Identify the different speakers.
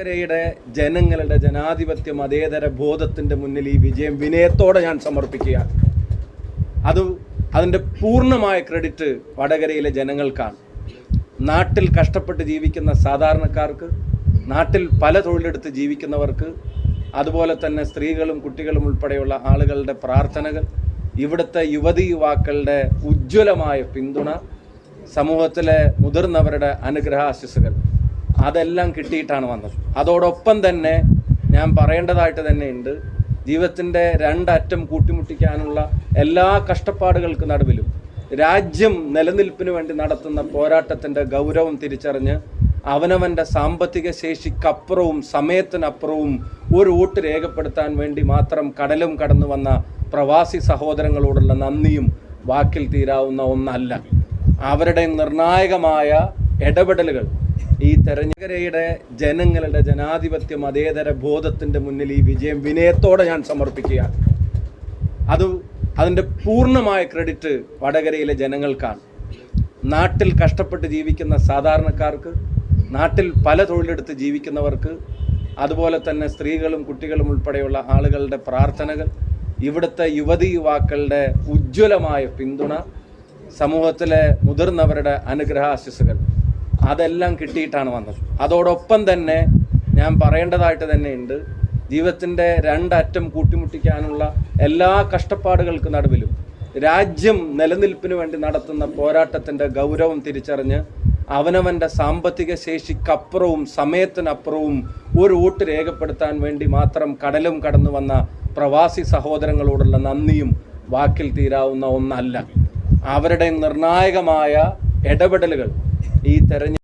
Speaker 1: വടകരയുടെ ജനങ്ങളുടെ ജനാധിപത്യ മതേതര ബോധത്തിന്റെ മുന്നിൽ ഈ വിജയം വിനയത്തോടെ ഞാൻ സമർപ്പിക്കുകയാണ്. അത് അതിന്റെ പൂർണമായ ക്രെഡിറ്റ് വടകരയിലെ ജനങ്ങൾക്കാണ്. നാട്ടിൽ കഷ്ടപ്പെട്ട് ജീവിക്കുന്ന സാധാരണക്കാർക്ക് നാട്ടിൽ പല തൊഴിലെടുത്ത് ജീവിക്കുന്നവർക്ക് അതുപോലെ തന്നെ സ്ത്രീകളും കുട്ടികളും ഉൾപ്പെടെയുള്ള ആളുകളുടെ പ്രാർത്ഥനകൾ ഇവിടുത്തെ യുവതി യുവാക്കളുടെ ഉജ്ജ്വലമായ പിന്തുണ സമൂഹത്തിലെ മുതിർന്നവരുടെ അനുഗ്രഹാശിസുകൾ അതെല്ലാം കിട്ടിയിട്ടാണ് വന്നത്. അതോടൊപ്പം തന്നെ ഞാൻ പറയേണ്ടതായിട്ട് തന്നെ ഉണ്ട് ജീവിതത്തിന്റെ രണ്ടറ്റം കൂട്ടിമുട്ടിക്കാനുള്ള എല്ലാ കഷ്ടപ്പാടുകൾക്ക് നടുവിലും രാജ്യം നിലനിൽപ്പിന് വേണ്ടി നടത്തുന്ന പോരാട്ടത്തിന്റെ ഗൗരവം തിരിച്ചറിഞ്ഞ് അവനവന്റെ സാമ്പത്തിക ശേഷിക്കപ്പുറവും സമയത്തിനപ്പുറവും ഒരു വോട്ട് രേഖപ്പെടുത്താൻ വേണ്ടി മാത്രം കടലും കടന്നു വന്ന പ്രവാസി സഹോദരങ്ങളോടുള്ള നന്ദിയും വാക്കിൽ തീരാവുന്ന ഒന്നല്ല. അവരുടെ നിർണായകമായ ഇടപെടലുകൾ ഈ തെരഞ്ഞെടുക്കരയുടെ ജനങ്ങളുടെ ജനാധിപത്യ അതേതര ബോധത്തിന്റെ മുന്നിൽ ഈ വിജയം വിനയത്തോടെ ഞാൻ സമർപ്പിക്കുകയാണ്. അത് അതിന്റെ പൂർണമായ ക്രെഡിറ്റ് വടകരയിലെ ജനങ്ങൾക്കാണ്. നാട്ടിൽ കഷ്ടപ്പെട്ട് ജീവിക്കുന്ന സാധാരണക്കാർക്ക് നാട്ടിൽ പല തൊഴിലെടുത്ത് ജീവിക്കുന്നവർക്ക് അതുപോലെ തന്നെ സ്ത്രീകളും കുട്ടികളും ഉൾപ്പെടെയുള്ള ആളുകളുടെ പ്രാർത്ഥനകൾ ഇവിടുത്തെ യുവതി യുവാക്കളുടെ ഉജ്ജ്വലമായ പിന്തുണ സമൂഹത്തിലെ മുതിർന്നവരുടെ അനുഗ്രഹാശിസുകൾ അതെല്ലാം കിട്ടിയിട്ടാണ് വന്നത്. അതോടൊപ്പം തന്നെ ഞാൻ പറയേണ്ടതായിട്ട് തന്നെയുണ്ട് ജീവിതത്തിന്റെ രണ്ടറ്റം കൂട്ടിമുട്ടിക്കാനുള്ള എല്ലാ കഷ്ടപ്പാടുകൾക്ക് നടുവിലും രാജ്യം നിലനിൽപ്പിന് വേണ്ടി നടത്തുന്ന പോരാട്ടത്തിന്റെ ഗൗരവം തിരിച്ചറിഞ്ഞ് അവനവന്റെ സാമ്പത്തിക ശേഷിക്കപ്പുറവും സമയത്തിനപ്പുറവും ഒരു വോട്ട് രേഖപ്പെടുത്താൻ വേണ്ടി മാത്രം കടലും കടന്നു വന്ന പ്രവാസി സഹോദരങ്ങളോടുള്ള നന്ദിയും വാക്കിൽ തീരാവുന്ന ഒന്നല്ല. അവരുടെ നിർണായകമായ ഇടപെടലുകൾ ഈ തെരഞ്ഞെടുപ്പ്